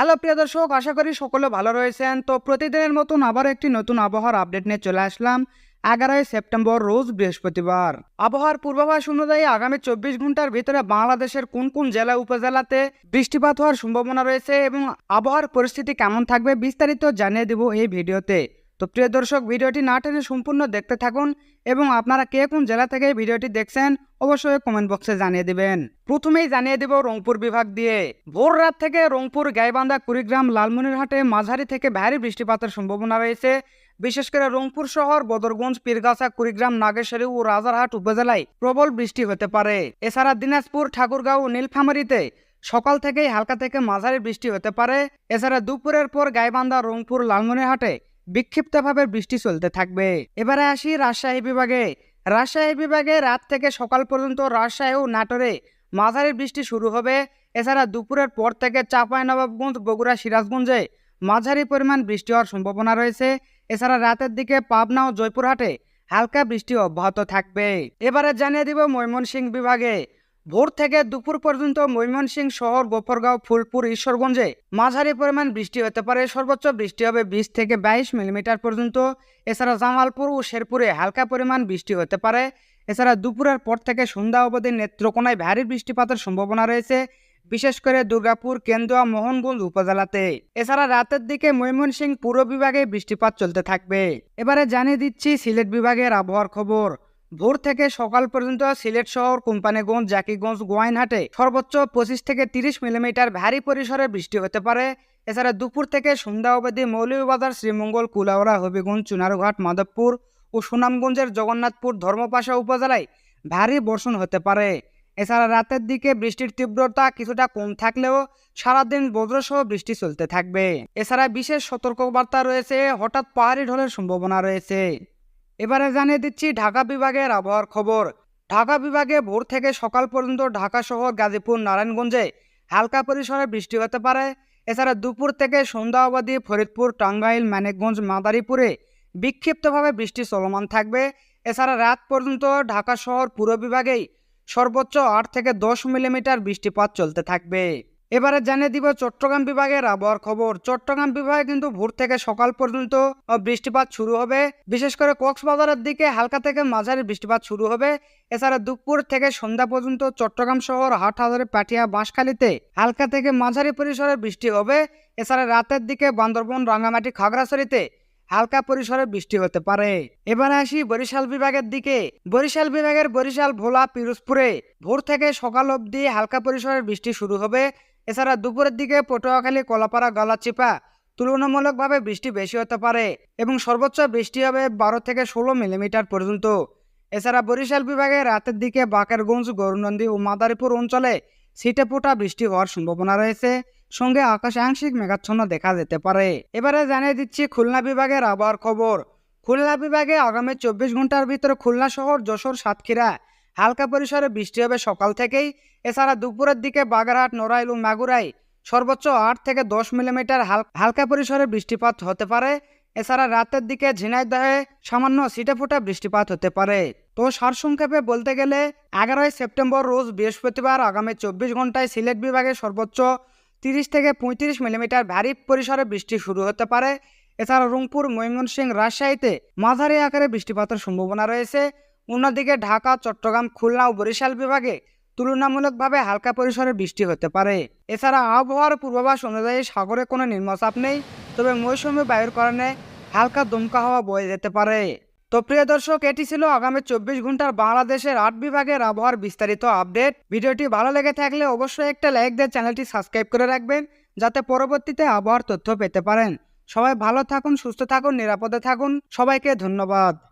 Hello, প্রিয় দর্শক, আশা করি সকলে ভালো রয়েছেন। তো প্রতিদিনের মতন আবার একটি নতুন আবহাওয়ার আপডেট নিয়ে চলে আসলাম। এগারোই সেপ্টেম্বর, রোজ বৃহস্পতিবার। আবহাওয়ার পূর্বাভাস অনুযায়ী আগামী চব্বিশ ঘণ্টার ভিতরে বাংলাদেশের কোন কোন জেলা, উপজেলাতে বৃষ্টিপাত হওয়ার সম্ভাবনা রয়েছে এবং আবহাওয়ার পরিস্থিতি কেমন থাকবে বিস্তারিত জানিয়ে দেব এই ভিডিওতে। তো প্রিয় দর্শক, ভিডিওটি না টেনে সম্পূর্ণ দেখতে থাকুন এবং আপনারা কে কোন জেলা থেকে ভিডিওটি দেখছেন অবশ্যই কমেন্ট বক্সে জানিয়ে দিবেন। প্রথমেই জানিয়ে দেব রংপুর বিভাগ দিয়ে। ভোর রাত থেকে রংপুর, গাইবান্ধা, কুড়িগ্রাম, লালমনিরহাটে মাঝারি থেকে ভারী বৃষ্টিপাতের সম্ভাবনা রয়েছে। বিশেষ করে রংপুর শহর, বদরগঞ্জ, পীরগাছা, কুড়িগ্রাম, নাগেশ্বরী ও রাজারহাট উপজেলায় প্রবল বৃষ্টি হতে পারে। এছাড়া দিনাজপুর, ঠাকুরগাঁও, নীলফামারীতে সকাল থেকেই হালকা থেকে মাঝারি বৃষ্টি হতে পারে। এছাড়া দুপুরের পর গাইবান্ধা, রংপুর, লালমনিরহাটে বিক্ষিপ্তভাবে বৃষ্টি চলতে থাকবে। এবারে আসি রাজশাহী বিভাগে। রাজশাহী বিভাগে রাত থেকে সকাল পর্যন্ত রাজশাহী ও নাটোরে মাঝারি বৃষ্টি শুরু হবে। এছাড়া দুপুরের পর থেকে চাঁপাইনবাবগঞ্জ, বগুড়া, সিরাজগঞ্জে মাঝারি পরিমাণ বৃষ্টি হওয়ার সম্ভাবনা রয়েছে। এছাড়া রাতের দিকে পাবনা ও জয়পুরহাটে হালকা বৃষ্টি অব্যাহত থাকবে। এবারে জানিয়ে দিব ময়মনসিংহ বিভাগে। ভোর থেকে দুপুর পর্যন্ত ময়মনসিংহ শহর, গোপরগাঁও, ফুলপুর, ঈশ্বরগঞ্জে মাঝারি পরিমাণ বৃষ্টি হতে পারে। সর্বোচ্চ বৃষ্টি হবে বিশ থেকে বাইশ মিলিমিটার পর্যন্ত। এছাড়া জামালপুর ও শেরপুরে হালকা পরিমাণ বৃষ্টি হতে পারে। এছাড়া দুপুরের পর থেকে সন্ধ্যা অবধি নেত্রকোনায় ভারী বৃষ্টিপাতের সম্ভাবনা রয়েছে, বিশেষ করে দুর্গাপুর, কেন্দুয়া, মোহনগঞ্জ উপজেলাতে। এছাড়া রাতের দিকে ময়মনসিংহ পুর বিভাগে বৃষ্টিপাত চলতে থাকবে। এবারে জানিয়ে দিচ্ছি সিলেট বিভাগের আবহাওয়ার খবর। ভোর থেকে সকাল পর্যন্ত সিলেট শহর, কোম্পানিগঞ্জ, জাকিগঞ্জ, গোয়াইনহাটে সর্বোচ্চ পঁচিশ থেকে তিরিশ মিলিমিটার ভারী পরিসরে বৃষ্টি হতে পারে। এছাড়া দুপুর থেকে সন্ধ্যা অবধি মৌলভীবাজার, শ্রীমঙ্গল কুলাউড়া হবিগঞ্জ, চুনারুঘাট, মাধবপুর ও সুনামগঞ্জের জগন্নাথপুর ধর্মপাশা উপজেলায় ভারী বর্ষণ হতে পারে। এছাড়া রাতের দিকে বৃষ্টির তীব্রতা কিছুটা কম থাকলেও সারাদিন বজ্রসহ বৃষ্টি চলতে থাকবে। এছাড়া বিশেষ সতর্কবার্তা রয়েছে, হঠাৎ পাহাড়ি ঢলের সম্ভাবনা রয়েছে। এবারে জানিয়ে দিচ্ছি ঢাকা বিভাগের আবহাওয়ার খবর। ঢাকা বিভাগে ভোর থেকে সকাল পর্যন্ত ঢাকা শহর গাজীপুর, নারায়ণগঞ্জে হালকা পরিসরে বৃষ্টি হতে পারে। এছাড়া দুপুর থেকে সন্ধ্যা অবধি ফরিদপুর, টাঙ্গাইল, মানিকগঞ্জ, মাদারীপুরে বিক্ষিপ্তভাবে বৃষ্টি চলমান থাকবে। এছাড়া রাত পর্যন্ত ঢাকা শহর পুরো বিভাগেই সর্বোচ্চ আট থেকে দশ মিলিমিটার বৃষ্টিপাত চলতে থাকবে। এবারে জানিয়ে দিব চট্টগ্রাম বিভাগের আবহাওয়ার খবর। চট্টগ্রাম বিভাগে কিন্তু ভোর থেকে সকাল পর্যন্ত বৃষ্টিপাত শুরু হবে। বিশেষ করে কক্সবাজারের দিকে হালকা থেকে মাঝারি বৃষ্টিপাত শুরু হবে। এছাড়া দুপুর থেকে সন্ধ্যা পর্যন্ত চট্টগ্রাম শহর, হাটহাজারে, পাটিয়া, বাঁশখালীতে হালকা থেকে মাঝারি পরিসরে বৃষ্টি হবে। এছাড়া রাতের দিকে বান্দরবন, রাঙ্গামাটি, খাগড়াছড়িতে হালকা পরিসরে বৃষ্টি হতে পারে। এবারে আসি বরিশাল বিভাগের দিকে। বরিশাল বিভাগের বরিশাল, ভোলা, পিরোজপুরে ভোর থেকে সকাল অবধি হালকা পরিসরের বৃষ্টি শুরু হবে। এছাড়া দুপুরের দিকে পটুয়াখালী, কলাপাড়া, গলাচিপা তুলনামূলকভাবে বৃষ্টি বেশি হতে পারে এবং সর্বোচ্চ বৃষ্টি হবে বারো থেকে ষোলো মিলিমিটার পর্যন্ত। এছাড়া বরিশাল বিভাগে রাতের দিকে বাকেরগঞ্জ, গরুনন্দী ও মাদারীপুর অঞ্চলে ছিটেফোঁটা বৃষ্টি হওয়ার সম্ভাবনা রয়েছে। সঙ্গে আকাশে আংশিক মেঘাচ্ছন্ন দেখা যেতে পারে। এবারে জানিয়ে দিচ্ছি খুলনা বিভাগের আবহাওয়ার খবর। খুলনা বিভাগে আগামী চব্বিশ ঘণ্টার ভিতরে খুলনা শহর, যশোর, সাতক্ষীরা হালকা পরিসরে বৃষ্টি হবে সকাল থেকেই। এছাড়া দুপুরের দিকে বাগেরহাট, নড়াইল ও মাগুরাই সর্বোচ্চ আট থেকে দশ মিলিমিটার হালকা পরিসরে বৃষ্টিপাত হতে পারে। এছাড়া রাতের দিকে ঝিনাইদহে সামান্য ছিটেফোঁটা বৃষ্টিপাত হতে পারে। তো সারসংক্ষেপে বলতে গেলে, এগারোই সেপ্টেম্বর রোজ বৃহস্পতিবার আগামী চব্বিশ ঘন্টায় সিলেট বিভাগে সর্বোচ্চ তিরিশ থেকে পঁয়ত্রিশ মিলিমিটার ভারী পরিসরে বৃষ্টি শুরু হতে পারে। এছাড়া রংপুর, ময়মনসিংহ, রাজশাহীতে মাঝারি আকারে বৃষ্টিপাতের সম্ভাবনা রয়েছে। অন্যদিকে ঢাকা, চট্টগ্রাম, খুলনা ও বরিশাল বিভাগে তুলনামূলকভাবে হালকা পরিসরে বৃষ্টি হতে পারে। এছাড়া আবহাওয়ার পূর্বাভাস অনুযায়ী সাগরে কোনো নিম্নচাপ নেই, তবে মৌসুমী বায়ুর কারণে হালকা দমকা হাওয়া বয়ে যেতে পারে। তো প্রিয় দর্শক, এটি ছিল আগামী চব্বিশ ঘণ্টার বাংলাদেশের আট বিভাগের আবহাওয়ার বিস্তারিত আপডেট। ভিডিওটি ভালো লেগে থাকলে অবশ্যই একটা লাইক দিয়ে চ্যানেলটি সাবস্ক্রাইব করে রাখবেন, যাতে পরবর্তীতে আবহাওয়ার তথ্য পেতে পারেন। সবাই ভালো থাকুন, সুস্থ থাকুন, নিরাপদে থাকুন। সবাইকে ধন্যবাদ।